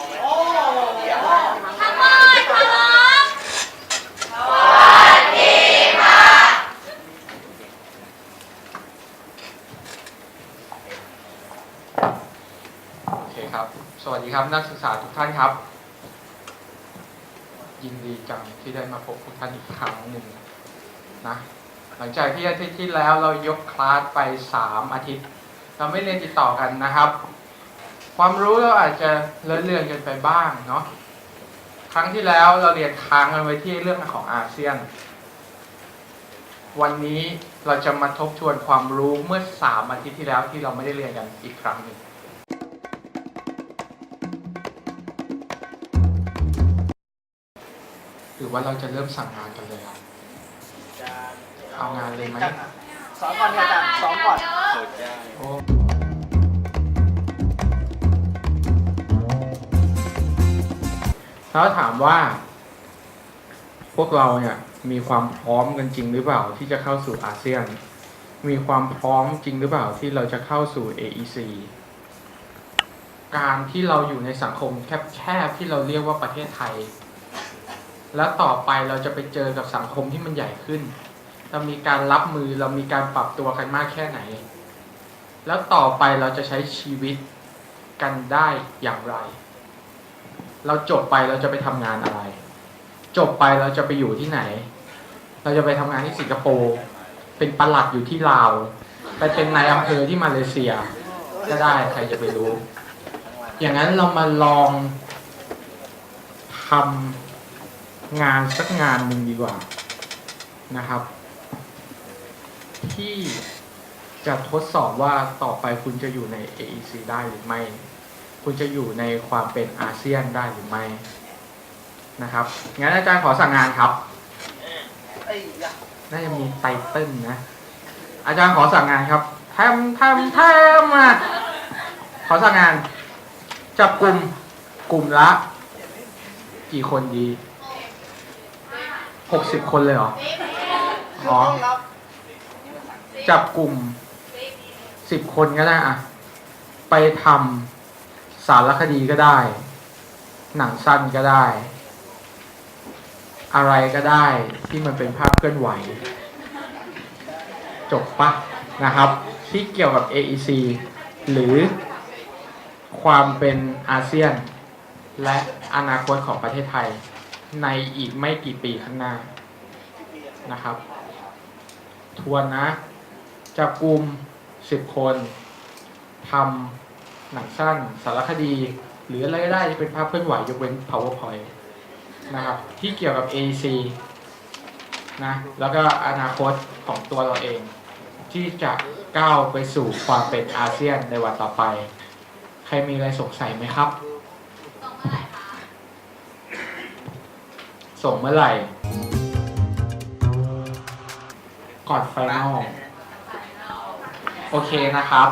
ทั้งหมดพร้อมโอเคครับ สวัสดีครับนักศึกษาทุกท่านครับ ยินดีจังที่ได้มาพบทุกท่านอีกครั้งหนึ่งนะหลังจากที่อาทิตย์ที่แล้วเรายกคลาสไปสามอาทิตย์ เราไม่เรียนติดต่อกันนะครับ ความรู้เราอาจจะเลอะเลือนกันไปบ้างเนาะครั้งที่แล้วเราเรียนค้างกันไว้ที่เรื่องของอาเซียน วันนี้เราจะมาทบทวนความรู้เมื่อสามอาทิตย์ที่แล้วที่เราไม่ได้เรียนกันอีกครั้งหนึ่งหรือว่าเราจะเริ่มสั่งงานกันเลยครับเอางานเลยไหมสอนก่อนค่ะอาจารย์สอนก่อนโอ้ แล้วถามว่า พวกเราเนี่ย มีความพร้อมกันจริงหรือเปล่าที่จะเข้าสู่อาเซียน มีความพร้อมจริงหรือเปล่าที่เราจะเข้าสู่ AEC การที่เราอยู่ในสังคมแคบๆที่เราเรียกว่าประเทศไทย แล้วต่อไปเราจะไปเจอกับสังคมที่มันใหญ่ขึ้น เรามีการรับมือเรามีการปรับตัวกันมากแค่ไหน แล้วต่อไปเราจะใช้ชีวิตกันได้อย่างไร เราจบไปเราจะไปทำงานอะไร จบไปเราจะไปอยู่ที่ไหน เราจะไปทำงานที่สิงคโปร์เป็นประหลัดอยู่ที่ลาว ไปเป็นนายอำเภอที่มาเลเซีย ก็ได้ใครจะไปรู้ อย่างนั้นเรามาลองทำงานสักงานหนึ่งดีกว่านะครับ ที่จะทดสอบว่าต่อไปคุณจะอยู่ใน AEC ได้หรือไม่ คุณจะอยู่ในความเป็นอาเซียนได้หรือไม่นะครับงั้นอาจารย์ขอสั่งงานครับน่าจะมีไตเติ้ลนะ อาจารย์ขอสั่งงานครับทำทำทำอะขอสั่งงาน จับกลุ่มกลุ่มละ กี่คนดีหกสิบคนเลยเหรออ๋อจับกลุ่มสิบคนก็ได้อะไปทำารคดีก็ได้ หนังสั้นก็ได้ อะไรก็ได้ที่มันเป็นภาพเคลื่อนไหว จบปะนะครับ ที่เกี่ยวกับ AEC หรือความเป็นอาเซียน และอนาคตของประเทศไทย ในอีกไม่กี่ปีข้างหน้านะครับ ทวนนะจับกลุ่ม10 คนทำ หนังสั้น สารคดี หรืออะไรก็ได้ที่เป็นภาพเคลื่อนไหวยกเว้น PowerPoint นะครับ ที่เกี่ยวกับ AEC นะแล้วก็อนาคตของตัวเราเอง ที่จะก้าวไปสู่ความเป็นอาเซียนในวันต่อไป ใครมีอะไรสงสัยไหมครับ ส่งเมื่อไหร่คะส่งเมื่อไหร่ก่อนไฟนอลโอเคนะครับ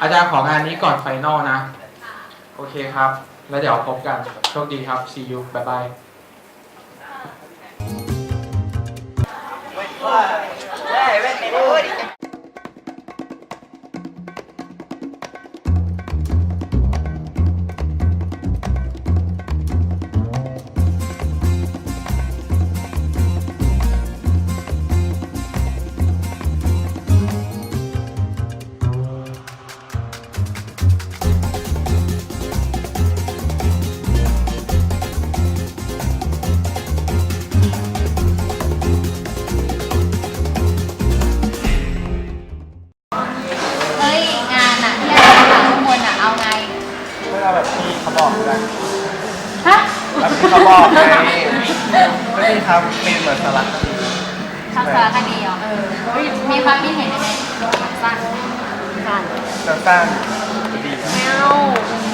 อาจารย์ของานนี้ก่อนไฟนอลนะ โอเคครับ แล้วเดี๋ยวพบกัน โชคดีครับ see you bye bye ว่าได้เว้นไม่รู้ดิ ทำสารคดีเหรอเออเฮ้ยมีความคิดเห็นยังไงสั้นสั้นสั้นๆดีไม่เอา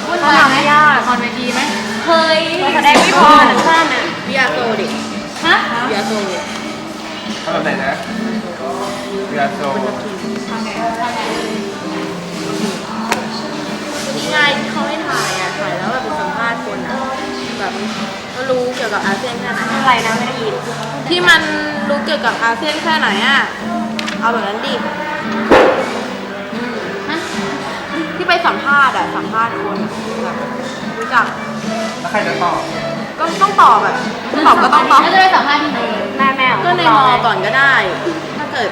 พูดมาไหมยากคอนเวทีไหมเคยแสดงไม่พอหนังสั้นอะวิอาโซดิฮะวิอาโซเอาแบบไหนนะเรือโซนี่ไงที่เขาให้ถ่ายอะถ่ายแล้วแบบเป็นสัมภาษณ์คนอะแบบก็รู้เกี่ยวกับอาเซียนแค่ไหนอะไรนะไม่ได้ยินที่มัน รู้เกี่ยวกับอาเซียนแค่ไหนอะ เอาแบบนั้นดิอืมฮะที่ไปสัมภาษณ์อะ สัมภาษณ์คนแบบรู้จัก แล้วใครจะตอบก็ต้องตอบแบบตอบก็ต้องตอบแล้วจะได้สัมภาษณ์ที่ไหนแม่แม่ก็ในมอก่อนก็ได้ ถ้าเกิด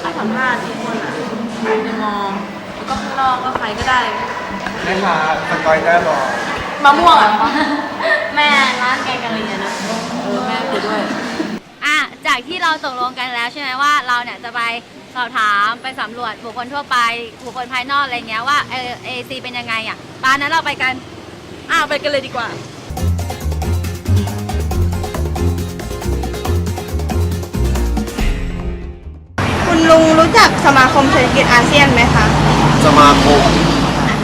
ให้สัมภาษณ์ทุกคนอะในมอแล้วก็ข้างนอกก็ใครก็ได้แม่ค้าสกอยได้บอกมะม่วงอะแม่ร้านแกงกะหรี่อะนะ เออแม่คุยด้วย อะจากที่ เราตกลงกันแล้วใช่ไหมว่าเราเนี่ยจะไปสอบถามไปสำรวจบุคคลทั่วไปบุคคลภายนอกอะไรเงี้ยว่าเอเอซีเป็นยังไงอะปานนั้นเราไปกันอ้าวไปกันเลยดีกว่า คุณลุงรู้จักสมาคมเศรษฐกิจอาเซียนไหมคะ สมาคม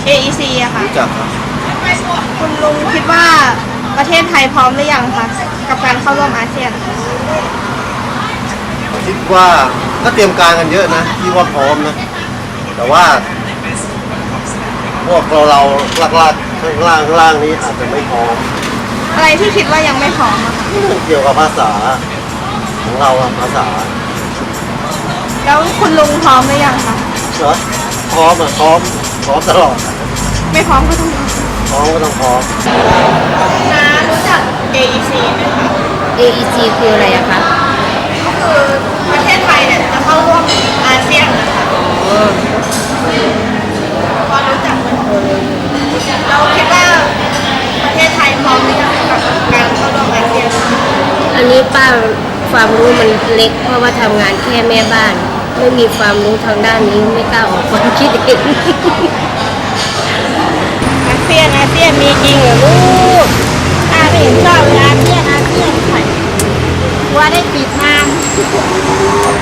AEC อะค่ะ รู้จักครับคุณลุงคิดว่าประเทศไทยพร้อมหรือยังคะกับการเข้าร่วมอาเซียน คิดว่าก็เตรียมการกันเยอะนะที่ว่าพร้อมนะ แต่ว่าพวกเราเราลากลากๆข้างล่างข้างล่างนี้อาจจะไม่พร้อมอะไรที่คิดว่ายังไม่พร้อมอะคะเรื่องเกี่ยวกับภาษาของเราอะภาษาแล้วคุณลุงพร้อมหรือยังคะเนอะพร้อมอะพร้อมพร้อมตลอดอะไม่พร้อมก็ต้องพร้อมก็ต้องพร้อม น้ารู้จัก AEC ไหมคะ AEC คืออะไรอะคะก็ คือประเทศไทยเนี่ยจะเข้าร่วมอาเซียนนะคะพอรู้จักไหมเราคิดว่าประเทศไทยพร้อมหรือยังกับการเข้าร่วมอาเซียนอันนี้ป้าความรู้มันเล็ก เพราะว่าทำงานแค่แม่บ้าน ไม่มีความรู้ทางด้านนี้ไม่กล้าออกความคิดเห็นอาเซียนอาเซียนมีจริงเหรอลูกอาไม่เห็นชอบเลยอาเซียนอาเซียนไข่ว่าได้ปิดมาน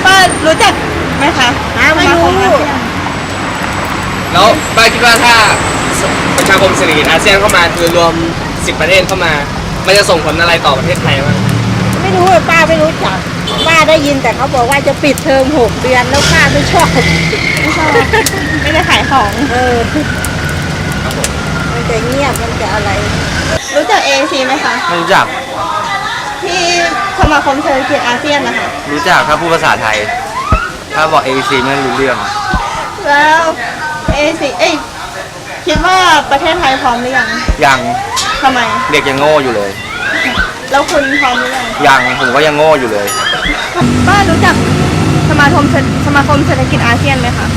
ป้ารู้จักไหมคะไม่รู้แล้วป้าคิดว่าถ้าประชาคมเศรษฐกิจอาเซียนเข้ามาคือรวม 10 ประเทศเข้ามา มันจะส่งผลอะไรต่อประเทศไทยบ้างไม่รู้อะป้าไม่รู้จักป้าได้ยินแต่เขาบอกว่าจะปิดเทอมหกเดือนแล้วป้าไม่ชอบไม่ชอบไม่ได้ขายของเออมันจะเงียบมันจะอะไร รู้จัก AEC ไหมคะไม่รู้จักที่ สมาคมเศรษฐกิจอาเซียนนะคะรู้จักถ้าพูดภาษาไทย ถ้าบอก ABC ไม่รู้เรื่อง แล้ว AEC เอ้ยคิดว่าประเทศไทยพร้อมหรือยังยังทำไม เด็กยังโง่อยู่เลย แล้วคุณพร้อมหรือยังยังผมก็ยังโง่อยู่เลย ป้ารู้จักสมาคมเศรษสมาคมเศรษฐกิจอาเซียนไหมคะ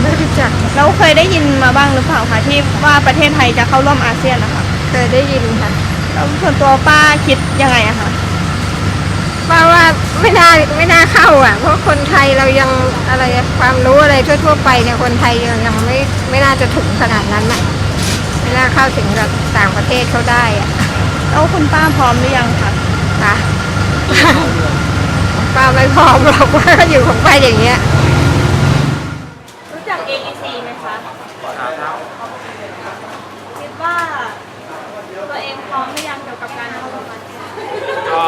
ไม่รู้จักแล้วเคยได้ยินมาบ้างหรือเปล่าคะที่ว่าประเทศไทยจะเข้าร่วมอาเซียนนะคะเคยได้ยินค่ะแล้วส่วนตัวป้าคิดยังไงอะคะ ป้าว่าไม่น่าไม่น่าเข้าอะ เพราะคนไทยเรายังอะไรอะความรู้อะไรทั่ว ๆ ไปเนี่ยคนไทยยังยังไม่ไม่น่าจะถึงขนาดนั้นอะไม่น่าเข้าถึงกับต่างประเทศเขาได้อะแล้วคุณป้าพร้อมหรือยังคะค่ะป้าไม่พร้อมหรอกว่าอยู่ของป้าอย่างเงี้ยรู้จัก AEC ไหมคะคิดว่าตัวเองพร้อมหรือยังเกี่ยวกับการเข้าร่วมอาเซียนก็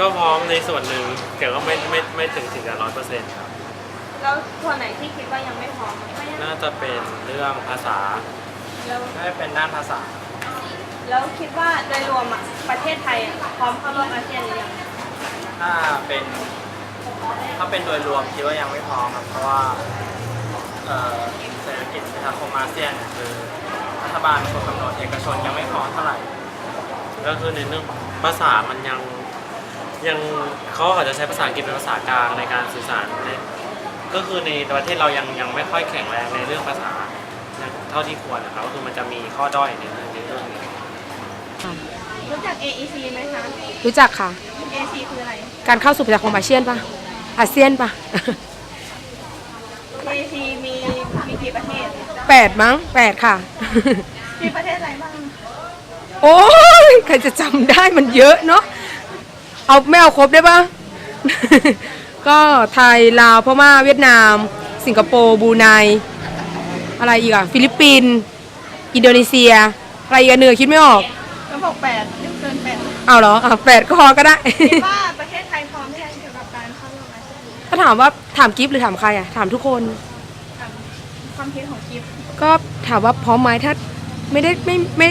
ก็พร้อมในส่วนหนึ่งแต่ก็ไม่ไม่ไม่ถึงถึงกับร้อยเปอร์เซ็นต์ครับแล้วส่วนไหนที่คิดว่ายังไม่พร้อมน่าจะเป็นเรื่องภาษาแล้วน่าจะเป็นด้านภาษา แล้วคิดว่าโดยรวมอะประเทศไทยอะพร้อมเข้าร่วมอาเซียนหรือยังถ้าเป็นถ้าเป็นโดยรวมคิดว่ายังไม่พร้อมครับเพราะว่าเอ่อเศรษฐกิจประชาคมอาเซียนเนี่ยคือรัฐบาลเป็นคนกำหนดเอกชนยังไม่พร้อมเท่าไหร่ ก็คือในเรื่องของภาษามันยัง ยังเขาอาจจะใช้ภาษาอังกฤษเป็นภาษากลางในการสื่อสารในก็คือในประเทศเรายังยังไม่ค่อยแข็งแรงในเรื่องภาษาเท่าที่ควรนะครับก็คือมันจะมีข้อด้อยในเรื่องในเรื่องนี้รู้จัก AEC ไหมคะรู้จักค่ะ AEC คืออะไร การเข้าสู่ประชาคมอาเซียนปะอาเซียนปะ AEC มีมีกี่ประเทศแปดมั้งแปดค่ะ มีประเทศอะไรบ้าง โอ้ยใครจะจำได้มันเยอะเนาะ เอาไม่เอาครบได้ปะ ก็ไทย ลาวพม่าเวียดนาม สิงคโปร์บรูไนอะไรอีกอะฟิลิปปินส์อินโดนีเซีย อะไรอีกอะเหนือคิดไม่ออกแล้วบอกแปดเกินแปดเอาเหรออะแปดก็พอก็ได้ คิดว่าประเทศไทยพร้อมหรือยังเกี่ยวกับการเข้าร่วมอาเซียนถ้าถามว่าถามกิฟต์หรือถามใครอะถามทุกคนความคิดของกิฟต์ก็ถามว่าพร้อมไหมถ้าไม่ได้ไม่ไม่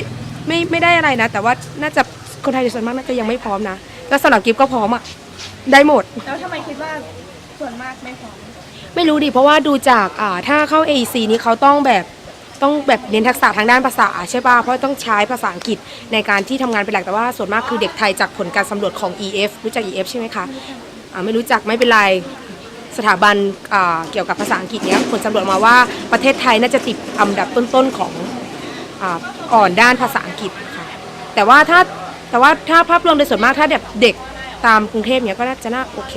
ไม่ไม่ได้อะไรนะ แต่ว่าน่าจะคนไทยส่วนมากน่าจะยังไม่พร้อมนะ แล้วสำหรับกิฟก็พร้อมอะ ได้หมด แล้วทำไมคิดว่าส่วนมากไม่พร้อมไม่รู้ดิ เพราะว่าดูจากอ่าถ้าเข้า AEC นี้เขาต้องแบบต้องแบบเน้นทักษะทางด้านภาษาใช่ป่ะ เพราะต้องใช้ภาษาอังกฤษในการที่ทำงานเป็นหลัก แต่ว่าส่วนมากคือเด็กไทยจากผลการสำรวจของ EF รู้จัก EF ใช่ไหมคะอ่าไม่รู้จักไม่เป็นไร สถาบันอ่าเกี่ยวกับภาษาอังกฤษเนี้ยผลสำรวจมาว่าประเทศไทยน่าจะติดอันดับต้นๆของอาอ่อนด้านภาษาอังกฤษค่ะแต่ว่าถ้า แต่ว่าถ้าภาพรวมโดยส่วนมากถ้าแบบเด็กตามกรุงเทพเนี้ยก็น่าจะน่าโอเค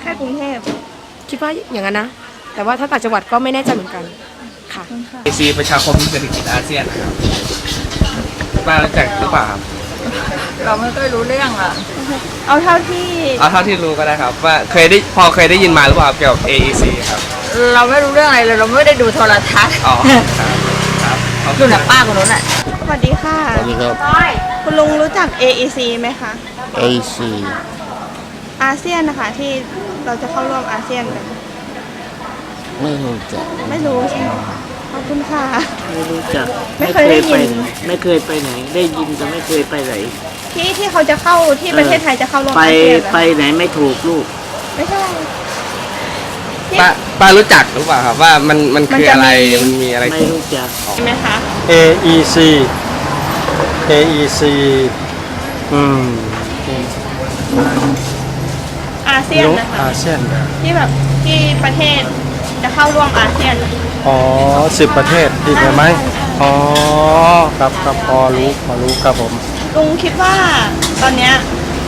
แค่กรุงเทพคิดว่าอย่างนั้นนะ แต่ว่าถ้าต่างจังหวัดก็ไม่แน่ใจเหมือนกันค่ะ AC ประชาคมเศรษฐกิจอาเซียนนะครับป้ารู้จักหรือเปล่าครับเราไม่ค่อยรู้เรื่องอะ เอาเท่าที่เอาเท่าที่รู้ก็ได้ครับว่าเคยได้พอเคยได้ยินมาหรือเปล่าเกี่ยวกับ AEC ครับเราไม่รู้เรื่องอะไรเลยเราไม่ได้ดูโทรทัศน์อ๋อครับครับขอบคุดูณหคนัรับงป้าคนนู้นอะสวัสดีค่ะ สวัสดีครับ คุณลุงรู้จัก AEC ไหมคะ AC อาเซียนนะคะที่เราจะเข้าร่วมอาเซียนกันไม่รู้จักไม่รู้ใช่ไหมคะขอบคุณค่ะ ไม่รู้จักไม่เคยได้ยิน ไม่เคยไปไหน ได้ยินแต่ไม่เคยไปไหน ที่ที่เขาจะเข้าที่ประเทศไทยจะเข้าร่วมไปอาเซียนไปนะไหนไม่ถูกลูก ไม่ใช่ ป้าป้ารู้จักหรือเปล่าครับว่ามันมันคืออะไรมันจะมี มันมีอะไรไม่รู้จัก ใช่ไหมคะ AEC AEC อืมอาเซียนนะคะอาเซียนที่แบบที่ประเทศจะเข้าร่วมอาเซียน อ๋อสิบประเทศอีกไหมอ๋อครับครับพอรู้พอรู้ครับผม ลุงคิดว่าตอนเนี้ย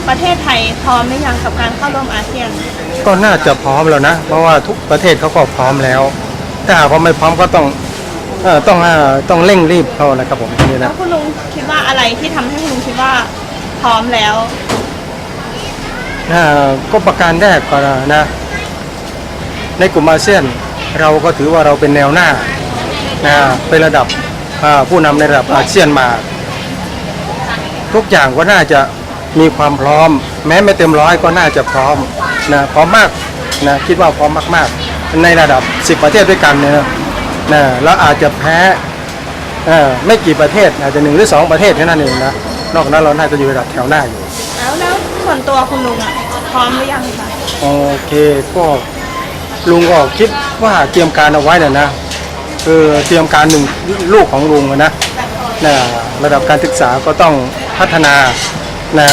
ประเทศไทยพร้อมหรือยังกับการเข้าร่วมอาเซียน ก็น่าจะพร้อมแล้วนะ เพราะว่าทุกประเทศเขาก็พร้อมแล้ว ถ้าหากว่าไม่พร้อมก็ต้อง เอ่อต้องเอ่อต้องเร่งรีบเข้านะครับผมนี่แล้นะ วคุณลุงคิดว่าอะไรที่ทำให้คุณลุงคิดว่าพร้อมแล้ว อ่าก็ประการแรกก็นะ ในกลุ่มอาเซียนเราก็ถือว่าเราเป็นแนวหน้านะเป็นระดับอ่าผู้นำในระดับอาเซียนมา ทุกอย่างก็น่าจะมีความพร้อม แม้ไม่เต็มร้อยก็น่าจะพร้อมนะพร้อมมากนะคิดว่าพร้อมมากๆ ในระดับ 10 ประเทศด้วยกันเนี่ยนะ นะแล้วอาจจะแพ้เอ่อไม่กี่ประเทศอาจจะหนึ่งหรือสองประเทศแค่นั้นเองนะนอกนั้นเราน่าจะอยู่ระดับแถวหน้าอยู่ แล้วแล้วส่วนตัวคุณลุงอะพร้อมหรือยังคะโอเคก็ลุงก็คิดว่าเตรียมการเอาไว้เนี่ยนะคือเตรียมการหนึ่งลูกของลุงอะนะนะระดับการศึกษาก็ต้องพัฒนานะ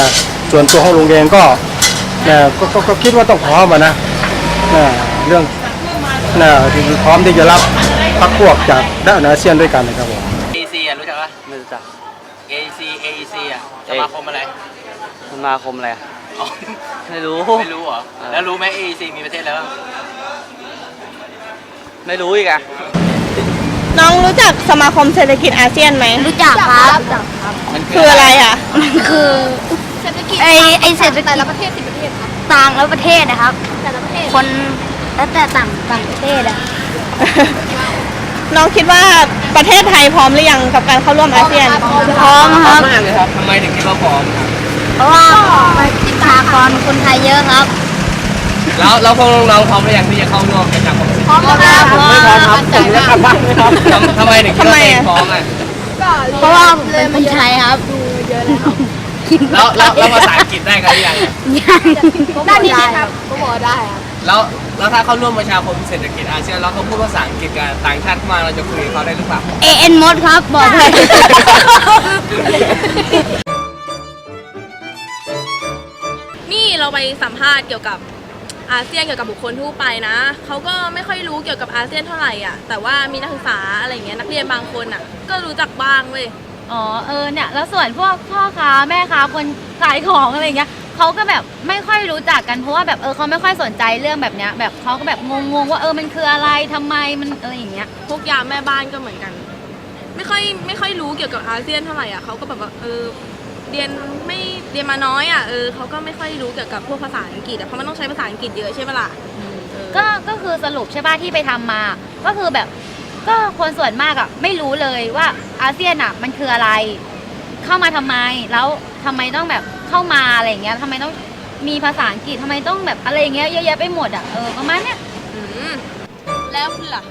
ส่วนตัวของลุงเองก็นะก็ก็ก็คิดว่าต้องพร้อมอะนะนะเรื่องนะพร้อมที่จะรับ พักพวกจากด้านอาเซียนด้วยกันนะครับผม AEC อะรู้จักปะ ไม่รู้จัก AEC AEC อะสมาคมอะไรสมาคมอะไรอ๋อไม่รู้ ไม่รู้เหรอ แล้วรู้ไหม AEC มีประเทศอะไรบ้างไม่รู้อีกอะน้องรู้จักสมาคมเศรษฐกิจอาเซียนไหม รู้จักครับมันคือคืออะไรอะ คือเศรษฐกิจไอไอเศรษฐกิจแต่ละประเทศสิประเทศครับต่างแล้วประเทศนะครับ แต่ละประเทศคนแล้วแต่ต่างต่างประเทศอะ น้องคิดว่าประเทศไทยพร้อมหรือยังกับการเข้าร่วมอาเซียน พร้อมครับมากเลยครับทำไมถึงคิดว่าพร้อมครับเพราะว่าประชากรคนไทยเยอะครับแล้วแล้วพวกน้องๆพร้อมหรือยังที่จะเข้าร่วมประชาคมเศรษฐกิจพร้อมครับผมไม่พร้อมครับผมจะกลับบ้านไม่พร้อมทำทำไมถึงคิดว่าตัวเองพร้อมอะเพราะว่าผมเป็นคนไทยครับแล้วแล้วแล้วภาษาอังกฤษได้กันหรือยัง ได้ดีครับก็บอกได้ครับ แล้วแล้วถ้าเข้าร่วมประชาคมเศรษฐกิจอาเซียนแล้วเขาพูดภาษาอังกฤษกับต่างชาติเข้ามาเราจะคุยกับเขาได้หรือเปล่า เอ็นมดครับบอกเลยนี่เราไปสัมภาษณ์เกี่ยวกับอาเซียนเกี่ยวกับบุคคลทั่วไปนะเขาก็ไม่ค่อยรู้เกี่ยวกับอาเซียนเท่าไหร่อะแต่ว่ามีนักศึกษาอะไรอย่างเงี้ยนักเรียนบางคนอะ ก็รู้จักบ้างเว้ยอ๋อเออเนี่ยแล้วส่วนพวกพ่อค้าแม่ค้าคนขายของอะไรอย่างเงี้ย เขาก็แบบไม่ค่อยรู้จักกันเพราะว่าแบบเออเขาไม่ค่อยสนใจเรื่องแบบเนี้ยแบบเขาก็แบบงงๆว่าเออมันคืออะไรทำไมมันอะไรอย่างเงี้ย พวกยามแม่บ้านก็เหมือนกัน ไม่ค่อยไม่ค่อยรู้เกี่ยวกับอาเซียนเท่าไหร่อะเขาก็แบบว่าเออเรียนไม่เรียนมาน้อยอะเออเขาก็ไม่ค่อยรู้เกี่ยวกับพวกภาษาอังกฤษอะเพราะมันต้องใช้ภาษาอังกฤษเยอะใช่ไหมล่ะเออ ก็ก็คือสรุปใช่ป่ะที่ไปทำมา ก็คือแบบก็คนส่วนมากอะไม่รู้เลยว่าอาเซียนอะมันคืออะไร เข้ามาทำไมแล้วทำไมต้องแบบ เข้ามาอะไรอย่างเงี้ยทำไมต้องมีภาษาอังกฤษทำไมต้องแบบอะไรอย่างเงี้ยเยอะแยะไปหมดอะเออประมาณเนี้ย อืมแล้วคุณล่ะ